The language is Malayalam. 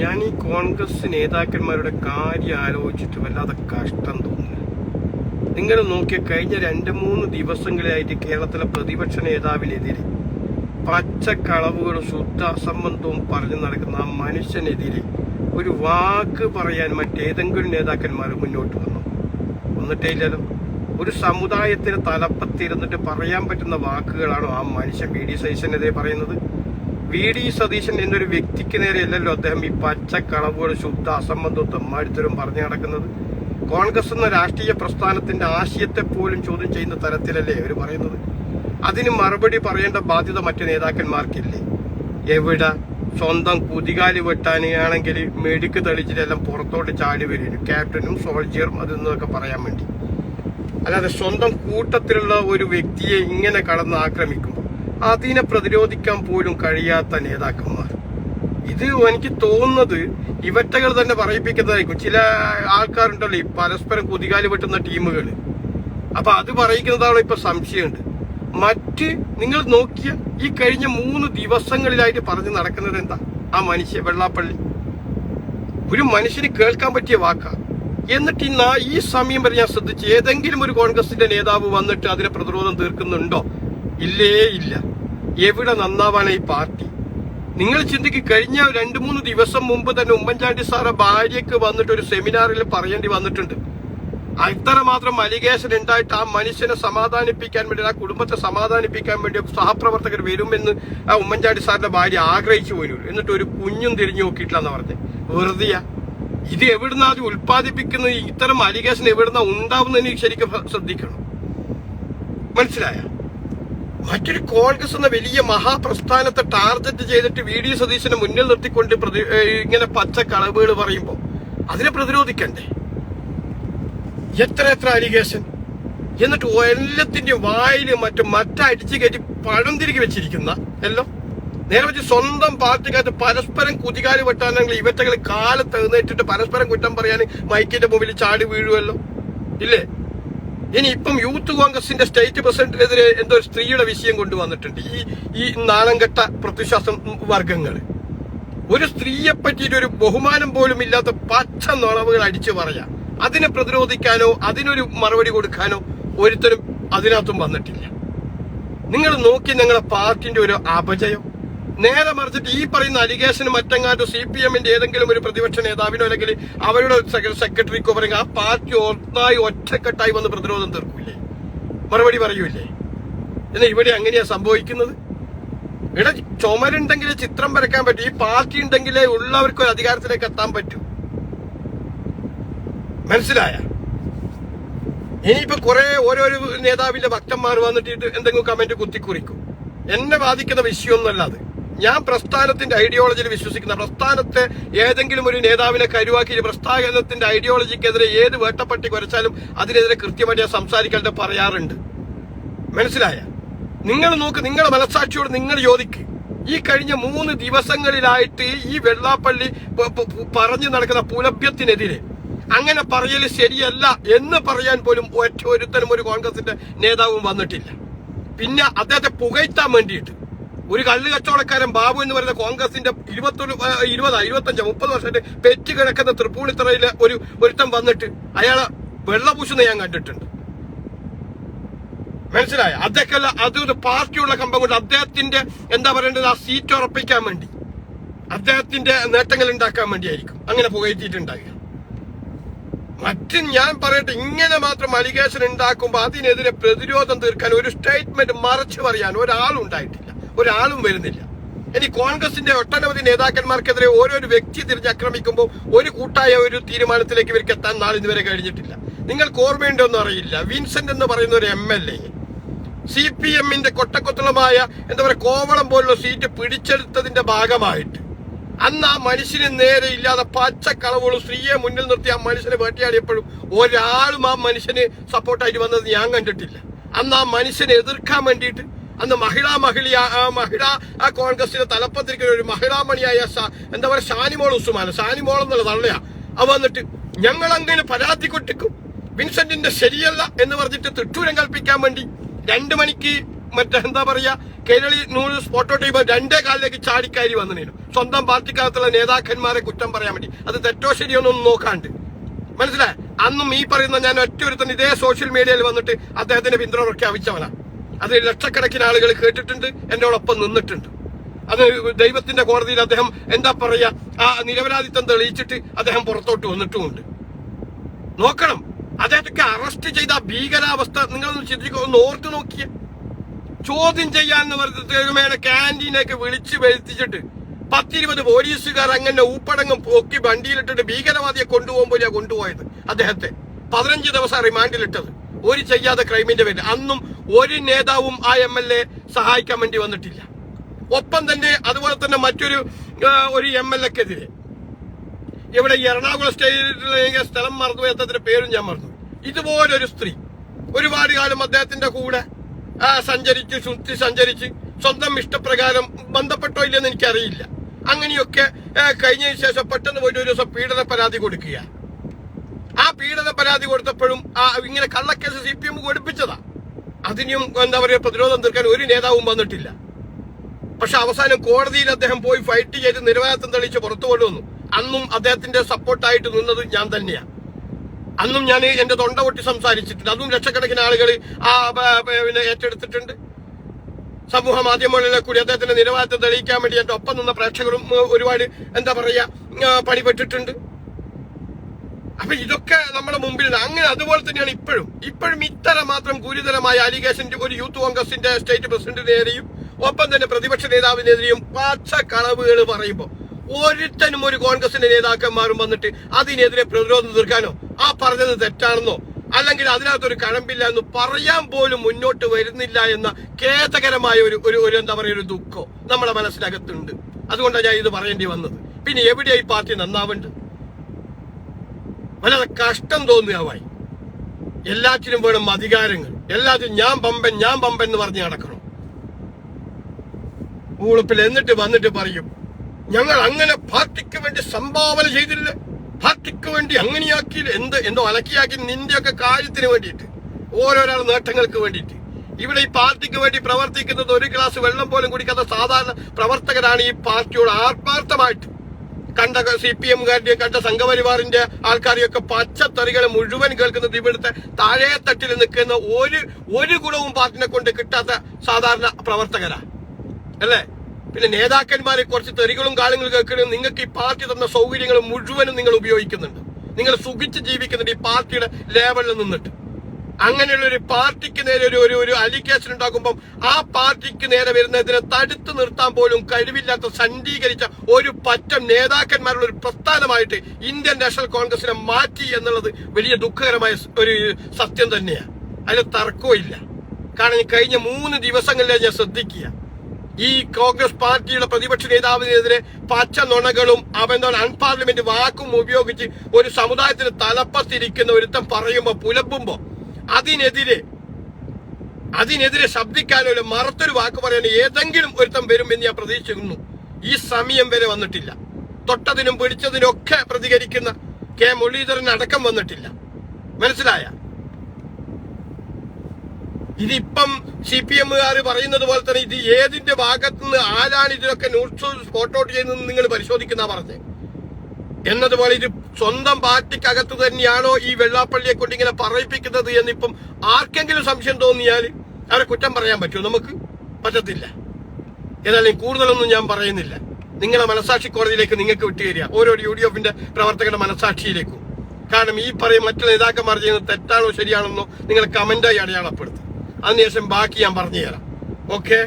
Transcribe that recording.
ഞാൻ ഈ കോൺഗ്രസ് നേതാക്കന്മാരുടെ കാര്യം ആലോചിച്ചിട്ട് വല്ലാതെ കഷ്ടം തോന്നുന്നു. നിങ്ങൾ നോക്കിയ കഴിഞ്ഞ രണ്ട് മൂന്ന് ദിവസങ്ങളിലായിട്ട് കേരളത്തിലെ പ്രതിപക്ഷ നേതാവിനെതിരെ പച്ചക്കളവുകളും ശുദ്ധ അസംബന്ധവും പറഞ്ഞു നടക്കുന്ന ആ മനുഷ്യനെതിരെ ഒരു വാക്ക് പറയാൻ മറ്റേതെങ്കിലും നേതാക്കന്മാർ മുന്നോട്ട് വന്നു. വന്നിട്ടേ ഇല്ലല്ലോ ഒരു സമുദായത്തിന് തലപ്പത്തിരുന്നിട്ട് പറയാൻ പറ്റുന്ന വാക്കുകളാണോ ആ മനുഷ്യൻ വി ഡി സൈസിനെതിരെ പറയുന്നത്? വി ഡി സതീശൻ എന്നൊരു വ്യക്തിക്ക് നേരെയല്ലല്ലോ അദ്ദേഹം ഈ പച്ച കളവുകൾ ശുദ്ധ അസംബന്ധത്വം മരുത്തരും പറഞ്ഞു നടക്കുന്നത്? കോൺഗ്രസ് എന്ന രാഷ്ട്രീയ പ്രസ്ഥാനത്തിന്റെ ആശയത്തെ പോലും ചോദ്യം ചെയ്യുന്ന തരത്തിലല്ലേ അവർ പറയുന്നത്? അതിന് മറുപടി പറയേണ്ട ബാധ്യത മറ്റു നേതാക്കന്മാർക്കില്ലേ? എവിടെ? സ്വന്തം കുതികാലി വെട്ടാനാണെങ്കിൽ മെഡിക്ക് തെളിച്ചിട്ടെല്ലാം പുറത്തോട്ട് ചാടി വരും ക്യാപ്റ്റനും സോൾജിയറും അതെന്നൊക്കെ പറയാൻ വേണ്ടി. അല്ലാതെ സ്വന്തം കൂട്ടത്തിലുള്ള ഒരു വ്യക്തിയെ ഇങ്ങനെ കടന്ന് ആക്രമിക്കുമ്പോൾ അതിനെ പ്രതിരോധിക്കാൻ പോലും കഴിയാത്ത നേതാക്കന്മാർ. ഇത് എനിക്ക് തോന്നുന്നത് ഇവറ്റകൾ തന്നെ പറയിപ്പിക്കുന്നതായിരിക്കും. ചില ആൾക്കാരുണ്ടല്ലോ ഈ പരസ്പരം കുതികാൽ വെട്ടുന്ന ടീമുകൾ അപ്പൊ അത് പറയിക്കുന്നതാണ് ഇപ്പൊ സംശയമുണ്ട്. മറ്റ് നിങ്ങൾ നോക്കിയ ഈ കഴിഞ്ഞ മൂന്ന് ദിവസങ്ങളിലായിട്ട് പറഞ്ഞു നടക്കുന്നത് എന്താ? ആ മനുഷ്യ വെള്ളാപ്പള്ളി. ഒരു മനുഷ്യന് കേൾക്കാൻ പറ്റിയ വാക്കാ. എന്നിട്ട് ഈ ഈ സമയം വരെ ഞാൻ ശ്രദ്ധിച്ച് ഏതെങ്കിലും ഒരു കോൺഗ്രസിന്റെ നേതാവ് വന്നിട്ട് അതിനെ പ്രതിരോധം തീർക്കുന്നുണ്ടോ? ഇല്ലേ ഇല്ല. എവിടെ നന്നാവാണ് ഈ പാർട്ടി? നിങ്ങൾ ചിന്തിക്ക് കഴിഞ്ഞ രണ്ട് മൂന്ന് ദിവസം മുമ്പ് തന്നെ ഉമ്മൻചാണ്ടി സാറെ ഭാര്യയ്ക്ക് വന്നിട്ട് ഒരു സെമിനാറിൽ പറയേണ്ടി വന്നിട്ടുണ്ട്. അത്രമാത്രം അലിഗേഷൻ ഉണ്ടായിട്ട് ആ മനുഷ്യനെ സമാധാനിപ്പിക്കാൻ വേണ്ടി ആ കുടുംബത്തെ സമാധാനിപ്പിക്കാൻ വേണ്ടി സഹപ്രവർത്തകർ വരുമെന്ന് ആ ഉമ്മൻചാണ്ടി സാറിന്റെ ഭാര്യ ആഗ്രഹിച്ചു പോയി എന്നിട്ട് ഒരു കുഞ്ഞും തിരിഞ്ഞു നോക്കിയിട്ടില്ലെന്ന് പറഞ്ഞ്. വെറുതെയാ. ഇത് എവിടുന്നാ അത് ഉൽപ്പാദിപ്പിക്കുന്ന ഇത്തരം അലിഗേഷൻ എവിടുന്ന ഉണ്ടാവുന്നതിന് ശരിക്കും ശ്രദ്ധിക്കണം. മനസ്സിലായ? മറ്റൊരു കോൺഗ്രസ് എന്ന വലിയ മഹാപ്രസ്ഥാനത്തെ ടാർഗറ്റ് ചെയ്തിട്ട് വി ഡി സതീശനെ മുന്നിൽ നിർത്തിക്കൊണ്ട് പ്രതി- ഇങ്ങനെ പച്ച കളവുകൾ പറയുമ്പോൾ അതിനെ പ്രതിരോധിക്കണ്ടേ? എത്ര എത്ര അലിഗേഷൻ. എന്നിട്ട് എല്ലാത്തിന്റെയും വായിൽ മറ്റും മറ്റടിച്ചു കയറ്റി പഴം തിരികെ വെച്ചിരിക്കുന്ന എല്ലോ. നേരെ വെച്ച് സ്വന്തം പാർട്ടിക്കകത്ത് പരസ്പരം കുതികാൽ വെട്ടാനെങ്കിൽ ഇവറ്റകൾ കാലത്ത് എഴുന്നേറ്റിട്ട് പരസ്പരം കുറ്റം പറയാൻ മൈക്കിന്റെ മുമ്പിൽ ചാടി വീഴുമല്ലോ ഇല്ലേ? ഇനി ഇപ്പം യൂത്ത് കോൺഗ്രസിന്റെ സ്റ്റേറ്റ് പ്രസിഡന്റിനെതിരെ എന്തോ സ്ത്രീയുടെ വിഷയം കൊണ്ടുവന്നിട്ടുണ്ട്. ഈ ഈ നാണംകെട്ട പ്രതിശ്വാസം വർഗങ്ങൾ ഒരു സ്ത്രീയെ പറ്റിയിട്ട് ഒരു ബഹുമാനം പോലും ഇല്ലാത്ത പച്ച നുണവുകൾ അടിച്ചു പറയാം. അതിനെ പ്രതിരോധിക്കാനോ അതിനൊരു മറുപടി കൊടുക്കാനോ ഒരുത്തരും അതിനകത്തും വന്നിട്ടില്ല. നിങ്ങൾ നോക്കി നിങ്ങളുടെ പാർട്ടിന്റെ ഒരു അപജയം. നേരെ മറിച്ചിട്ട് ഈ പറയുന്ന അലിഗേഷൻ മറ്റങ്ങാട്ടോ സി പി എമ്മിന്റെ ഏതെങ്കിലും ഒരു പ്രതിപക്ഷ നേതാവിനോ അല്ലെങ്കിൽ അവരുടെ സെക്രട്ടറിക്കോ പറയുക ആ പാർട്ടി ഒന്നായി ഒറ്റക്കെട്ടായി വന്ന് പ്രതിരോധം തീർക്കൂലേ? മറുപടി പറയൂലേ? എന്നാൽ ഇവിടെ അങ്ങനെയാ സംഭവിക്കുന്നത്? ഇവിടെ ചുമരുണ്ടെങ്കിലേ ചിത്രം വരയ്ക്കാൻ പറ്റും. ഈ പാർട്ടി ഉണ്ടെങ്കിലേ ഉള്ളവർക്ക് ഒരു അധികാരത്തിലേക്ക് എത്താൻ പറ്റൂ. മനസ്സിലായ? ഇനിയിപ്പോ കുറെ ഓരോരോ നേതാവിന്റെ ഭക്തന്മാർ വന്നിട്ട് എന്തെങ്കിലും കമന്റ് കുത്തിക്കുറിക്കും. എന്നെ ബാധിക്കുന്ന വിഷയമൊന്നുമല്ല അത്. ഞാൻ പ്രസ്ഥാനത്തിന്റെ ഐഡിയോളജിയിൽ വിശ്വസിക്കുന്ന പ്രസ്ഥാനത്തെ ഏതെങ്കിലും ഒരു നേതാവിനെ കരുവാക്കി പ്രസ്ഥാനത്തിന്റെ ഐഡിയോളജിക്കെതിരെ ഏത് വേട്ടപ്പട്ടി കുരച്ചാലും അതിനെതിരെ കൃത്യമായിട്ട് ഞാൻ സംസാരിക്കാണ്ട് പറയാറുണ്ട്. മനസ്സിലായ? നിങ്ങൾ നോക്ക് നിങ്ങളുടെ മനസ്സാക്ഷിയോട് നിങ്ങൾ ചോദിക്ക്. ഈ കഴിഞ്ഞ മൂന്ന് ദിവസങ്ങളിലായിട്ട് ഈ വെള്ളാപ്പള്ളി പറഞ്ഞു നടക്കുന്ന പുലഭ്യത്തിനെതിരെ അങ്ങനെ പറയൽ ശരിയല്ല എന്ന് പറയാൻ പോലും ഒറ്റ ഒരുത്തനും ഒരു കോൺഗ്രസിന്റെ നേതാവും വന്നിട്ടില്ല. പിന്നെ അദ്ദേഹത്തെ പുകഴ്ത്താൻ വേണ്ടിയിട്ട് ഒരു കള്ളു കച്ചവടക്കാരൻ ബാബു എന്ന് പറയുന്ന കോൺഗ്രസിന്റെ ഇരുപത്തൊരു ഇരുപതാ ഇരുപത്തഞ്ചോ മുപ്പത് വർഷമായിട്ട് പെറ്റ് കിടക്കുന്ന തൃപ്പൂണിത്തറയിലെ ഒരു ഒരുത്തം വന്നിട്ട് അയാളെ വെള്ളപൂശുന്ന ഞാൻ കണ്ടിട്ടുണ്ട്. മനസ്സിലായ? അദ്ദേഹമല്ല അതൊരു പാർട്ടിയുള്ള കമ്പം കൊണ്ട് അദ്ദേഹത്തിന്റെ എന്താ പറയേണ്ടത്? ആ സീറ്റ് ഉറപ്പിക്കാൻ വേണ്ടി. അദ്ദേഹത്തിന്റെ നേട്ടങ്ങൾ ഉണ്ടാക്കാൻ വേണ്ടിയായിരിക്കും. അങ്ങനെ പുകയറ്റിയിട്ടുണ്ടാകുക മറ്റും ഞാൻ പറയട്ടെ ഇങ്ങനെ മാത്രം അലിഗേഷൻ ഉണ്ടാക്കുമ്പോൾ അതിനെതിരെ പ്രതിരോധം തീർക്കാൻ ഒരു സ്റ്റേറ്റ്മെന്റ് മറച്ചു പറയാൻ ഒരാളും ഉണ്ടായിട്ടില്ല. ഒരാളും വരുന്നില്ല. ഇനി കോൺഗ്രസിന്റെ ഒട്ടനവധി നേതാക്കന്മാർക്കെതിരെ ഓരോരു വ്യക്തി തിരിഞ്ഞാക്രമിക്കുമ്പോൾ ഒരു കൂട്ടായ ഒരു തീരുമാനത്തിലേക്ക് ഇവർക്ക് എത്താൻ നാളെ ഇതുവരെ കഴിഞ്ഞിട്ടില്ല. നിങ്ങൾക്ക് ഓർമ്മയുണ്ടോന്നും അറിയില്ല. വിൻസെന്റ് എന്ന് പറയുന്ന ഒരു M L A C P എമ്മിന്റെ കൊട്ടക്കൊത്തളമായ എന്താ പറയുക കോവളം പോലുള്ള സീറ്റ് പിടിച്ചെടുത്തതിന്റെ ഭാഗമായിട്ട് അന്ന് ആ മനുഷ്യന് നേരെ ഇല്ലാതെ പച്ചക്കളവുകളും സ്ത്രീയെ മുന്നിൽ നിർത്തി ആ മനുഷ്യനെ വേട്ടയാടിയപ്പോഴും ഒരാളും ആ മനുഷ്യന് സപ്പോർട്ടായിട്ട് വന്നത് ഞാൻ കണ്ടിട്ടില്ല. അന്ന് ആ മനുഷ്യനെ എതിർക്കാൻ വേണ്ടിയിട്ട് അന്ന് മഹിളാ മഹിളിയ മഹിളാ കോൺഗ്രസിന്റെ തലപ്പത്തിരിക്കുന്ന ഒരു മഹിളാമണിയായ മണിയായ എന്താ പറയുക ഷാനിമോൾ ഉസ്മാൻ ഷാനിമോൾ എന്നുള്ള തള്ളയാ അവ വന്നിട്ട് ഞങ്ങൾ അങ്ങനെ പരാതി കൊട്ടിക്കും വിൻസെന്റിന്റെ ശരിയല്ല എന്ന് പറഞ്ഞിട്ട് തിട്ടൂരം കൽപ്പിക്കാൻ വേണ്ടി രണ്ടു മണിക്ക് മറ്റേ എന്താ പറയാ കേരളി നൂറ് ഫോട്ടോ ടീം രണ്ടേ കാലിലേക്ക് ചാടിക്കാരി വന്നതിനു സ്വന്തം പാർട്ടിക്കകത്തുള്ള നേതാക്കന്മാരെ കുറ്റം പറയാൻ വേണ്ടി. അത് തെറ്റോ ശരിയോ ഒന്നും നോക്കാണ്ട്. മനസ്സിലായ? അന്നും ഈ പറയുന്ന ഞാൻ ഒറ്റ ഒരുത്തൻ ഇതേ സോഷ്യൽ മീഡിയയിൽ വന്നിട്ട് അദ്ദേഹത്തിന്റെ പിന്തുണ പ്രഖ്യാപിച്ചവനാ. അത് ലക്ഷക്കണക്കിന് ആളുകൾ കേട്ടിട്ടുണ്ട് എന്നോടൊപ്പം നിന്നിട്ടുണ്ട്. അത് ദൈവത്തിന്റെ കോടതിയിൽ അദ്ദേഹം എന്താ പറയാ ആ നിരപരാധിത്വം തെളിയിച്ചിട്ട് അദ്ദേഹം പുറത്തോട്ട് വന്നിട്ടുമുണ്ട്. നോക്കണം അദ്ദേഹത്തൊക്കെ അറസ്റ്റ് ചെയ്ത ഭീകരാവസ്ഥ നിങ്ങളൊന്ന് ചിന്തിക്കുക ഒന്ന് ഓർത്ത് നോക്കിയ. ചോദ്യം ചെയ്യാന്ന് പറഞ്ഞ ക്യാന്റീനൊക്കെ വിളിച്ചു വരുത്തിച്ചിട്ട് പത്തിരുപത് പോലീസുകാർ അങ്ങനെ ഊപ്പടങ്ങും പൊക്കി വണ്ടിയിലിട്ടിട്ട് ഭീകരവാദിയെ കൊണ്ടുപോകുമ്പോഴാ കൊണ്ടുപോയത് അദ്ദേഹത്തെ. പതിനഞ്ച് ദിവസം റിമാൻഡിലിട്ടത് ഒരു ചെയ്യാതെ ക്രൈമിന്റെ പേരിൽ. അന്നും ഒരു നേതാവും ആ എം എൽ എ സഹായിക്കാൻ വേണ്ടി വന്നിട്ടില്ല. ഒപ്പം തന്നെ അതുപോലെ തന്നെ മറ്റൊരു ഒരു എം എൽ എക്കെതിരെ. ഇവിടെ എറണാകുളം സ്റ്റേറ്റിലെ സ്ഥലം മറന്നു അദ്ദേഹത്തിന്റെ പേരും ഞാൻ മറന്നു. ഇതുപോലൊരു സ്ത്രീ ഒരുപാട് കാലം അദ്ദേഹത്തിന്റെ കൂടെ സഞ്ചരിച്ച് സുത്തി സഞ്ചരിച്ച് സ്വന്തം ഇഷ്ടപ്രകാരം ബന്ധപ്പെട്ടോ ഇല്ലെന്ന് എനിക്കറിയില്ല. അങ്ങനെയൊക്കെ കഴിഞ്ഞതിന് ശേഷം പെട്ടെന്ന് പോയിട്ട് ഒരു ദിവസം പീഡന പരാതി കൊടുക്കുക ആ പീഡന പരാതി കൊടുത്തപ്പോഴും ഇങ്ങനെ കള്ളക്കേസ് സി പി എം കൊടുപ്പിച്ചതാ അതിനും എന്താ പറയുക പ്രതിരോധം തീർക്കാൻ ഒരു നേതാവും വന്നിട്ടില്ല. പക്ഷെ അവസാനം കോടതിയിൽ അദ്ദേഹം പോയി ഫൈറ്റ് ചെയ്ത് നിരവാദിത്വം തെളിയിച്ച് പുറത്തു കൊണ്ടുവന്നു. അന്നും അദ്ദേഹത്തിന്റെ സപ്പോർട്ടായിട്ട് നിന്നത് ഞാൻ തന്നെയാണ്. അന്നും ഞാൻ എന്റെ തൊണ്ട പൊട്ടി സംസാരിച്ചിട്ടുണ്ട്. അതും ലക്ഷക്കണക്കിന് ആളുകൾ ആ പിന്നെ ഏറ്റെടുത്തിട്ടുണ്ട്. സമൂഹ മാധ്യമങ്ങളിലെ കൂടി അദ്ദേഹത്തിന്റെ നിരവാദിത്വം തെളിയിക്കാൻ വേണ്ടി എന്റെ ഒപ്പം നിന്ന പ്രേക്ഷകരും ഒരുപാട് എന്താ പറയാ പണിപ്പെട്ടിട്ടുണ്ട്. അപ്പൊ ഇതൊക്കെ നമ്മുടെ മുമ്പിൽ അങ്ങനെ അതുപോലെ തന്നെയാണ് ഇപ്പോഴും. ഇപ്പോഴും ഇത്തരം മാത്രം ഗുരുതരമായ അലിഗേഷൻ ഒരു യൂത്ത് കോൺഗ്രസിന്റെ സ്റ്റേറ്റ് പ്രസിഡന്റിനെതിരെയും ഒപ്പം തന്നെ പ്രതിപക്ഷ നേതാവിനെതിരെയും പച്ച കളവുകൾ പറയുമ്പോൾ ഒരുത്തനും ഒരു കോൺഗ്രസിന്റെ നേതാക്കന്മാരും വന്നിട്ട് അതിനെതിരെ പ്രതിരോധം തീർക്കാനോ? ആ പറഞ്ഞത് തെറ്റാണെന്നോ? അല്ലെങ്കിൽ അതിനകത്തൊരു കഴമ്പില്ല എന്ന് പറയാൻ പോലും മുന്നോട്ട് വരുന്നില്ല എന്ന ഖേദകരമായ ഒരു ഒരു എന്താ പറയുക ഒരു ദുഃഖം നമ്മുടെ മനസ്സിനകത്തുണ്ട്. അതുകൊണ്ടാണ് ഞാൻ ഇത് പറയേണ്ടി വന്നത്. പിന്നെ എവിടെയായി പാർട്ടി നന്നാവേണ്ടത്? വല്ലാതെ കഷ്ടം തോന്നുകയാവായി എല്ലാറ്റിനും വേണം അധികാരങ്ങൾ. എല്ലാത്തിനും ഞാൻ പമ്പൻ ഞാൻ പമ്പൻ എന്ന് പറഞ്ഞ് നടക്കണം. ഊളുപ്പിൽ എന്നിട്ട് വന്നിട്ട് പറയും ഞങ്ങൾ അങ്ങനെ പാർട്ടിക്ക് വേണ്ടി സംഭാവന ചെയ്തില്ല. പാർട്ടിക്ക് വേണ്ടി അങ്ങനെയാക്കിയില്ല. എന്ത് എന്തോ അലക്കിയാക്കി നിന്റെയൊക്കെ കാര്യത്തിന് വേണ്ടിയിട്ട്. ഓരോരോ നേട്ടങ്ങൾക്ക് വേണ്ടിയിട്ട്. ഇവിടെ ഈ പാർട്ടിക്ക് വേണ്ടി പ്രവർത്തിക്കുന്നത് ഒരു ഗ്ലാസ് വെള്ളം പോലും കുടിക്കാത്ത സാധാരണ പ്രവർത്തകരാണ് ഈ പാർട്ടിയോട് ആത്മാർത്ഥമായിട്ട് കണ്ട സി പി എംകാരുടെയും കണ്ട സംഘപരിവാറിന്റെ ആൾക്കാരെയൊക്കെ പച്ചത്തറികൾ മുഴുവൻ കേൾക്കുന്നത് ഇവിടുത്തെ താഴെ തട്ടിൽ നിൽക്കുന്ന ഒരു ഒരു ഗുണവും പാർട്ടിനെ കൊണ്ട് കിട്ടാത്ത സാധാരണ പ്രവർത്തകരാ. അല്ലേ? പിന്നെ നേതാക്കന്മാരെ കുറച്ച് തെറികളും കാലങ്ങളും കേൾക്കണം നിങ്ങൾക്ക് ഈ പാർട്ടി തന്ന സൗകര്യങ്ങൾ മുഴുവനും നിങ്ങൾ ഉപയോഗിക്കുന്നുണ്ട്. നിങ്ങൾ സുഖിച്ച് ജീവിക്കുന്നുണ്ട് ഈ പാർട്ടിയുടെ ലേവലിൽ നിന്നിട്ട്. അങ്ങനെയുള്ള ഒരു പാർട്ടിക്ക് നേരെ ഒരു ഒരു ഒരു അലിഗേഷൻ ഉണ്ടാക്കുമ്പോൾ ആ പാർട്ടിക്ക് നേരെ വരുന്നതിനെ തടുത്തു നിർത്താൻ പോലും കഴിവില്ലാത്ത സഞ്ചീകരിച്ച ഒരു പറ്റം നേതാക്കന്മാരുടെ ഒരു പ്രസ്ഥാനമായിട്ട് ഇന്ത്യൻ നാഷണൽ കോൺഗ്രസിനെ മാറ്റി എന്നുള്ളത് വലിയ ദുഃഖകരമായ ഒരു സത്യം തന്നെയാണ് അതിൽ തർക്കവും കാരണം കഴിഞ്ഞ മൂന്ന് ദിവസങ്ങളിലെ ഞാൻ ശ്രദ്ധിക്കുക. ഈ കോൺഗ്രസ് പാർട്ടിയുടെ പ്രതിപക്ഷ നേതാവിനെതിരെ പച്ച നുണകളും അവൻ അൺപാർലമെന്റ് വാക്കും ഉപയോഗിച്ച് ഒരു സമുദായത്തിന് തലപ്പത്തിരിക്കുന്ന ഒരുത്തം പറയുമ്പോ പുലമ്പുമ്പോ അതിനെതിരെ അതിനെതിരെ ശബ്ദിക്കാനോ മറത്തൊരു വാക്ക് പറയാനോ ഏതെങ്കിലും ഒരുത്തം വരും എന്ന് ഞാൻ പ്രതീക്ഷിക്കുന്നു. ഈ സമയം വരെ വന്നിട്ടില്ല. തൊട്ടതിനും പിടിച്ചതിനും ഒക്കെ പ്രതികരിക്കുന്ന കെ മുരളീധരൻ അടക്കം വന്നിട്ടില്ല. മനസ്സിലായ? ഇതിപ്പം സി പി എമ്മുകാർ പറയുന്നത് പോലെ തന്നെ ഇത് ഏതിന്റെ ഭാഗത്തുനിന്ന് ആരാണ് ഇതിനൊക്കെ ന്യൂസ് ഔട്ട് ചെയ്യുന്നത് നിങ്ങൾ പരിശോധിക്കുന്ന പറഞ്ഞത് എന്നതുപോലെ ഇത് സ്വന്തം പാർട്ടിക്കകത്ത് തന്നെയാണോ ഈ വെള്ളാപ്പള്ളിയെ കൊണ്ട് ഇങ്ങനെ പറയിപ്പിക്കുന്നത് എന്നിപ്പം ആർക്കെങ്കിലും സംശയം തോന്നിയാൽ അവരെ കുറ്റം പറയാൻ പറ്റുമോ? നമുക്ക് പറ്റത്തില്ല. ഏതായാലും കൂടുതലൊന്നും ഞാൻ പറയുന്നില്ല. നിങ്ങളെ മനസാക്ഷി കോടതിയിലേക്ക് നിങ്ങൾക്ക് വിട്ടുകയറിയ ഓരോ യു ഡി എഫിന്റെ പ്രവർത്തകരുടെ മനസാക്ഷിയിലേക്കും. കാരണം ഈ പറയും മറ്റു നേതാക്കന്മാർ ചെയ്യുന്നത് തെറ്റാണോ ശരിയാണെന്നോ നിങ്ങൾ കമന്റായി അടയാളപ്പെടുത്തും അതിനുശേഷം ബാക്കി ഞാൻ പറഞ്ഞു തരാം. ഓക്കെ?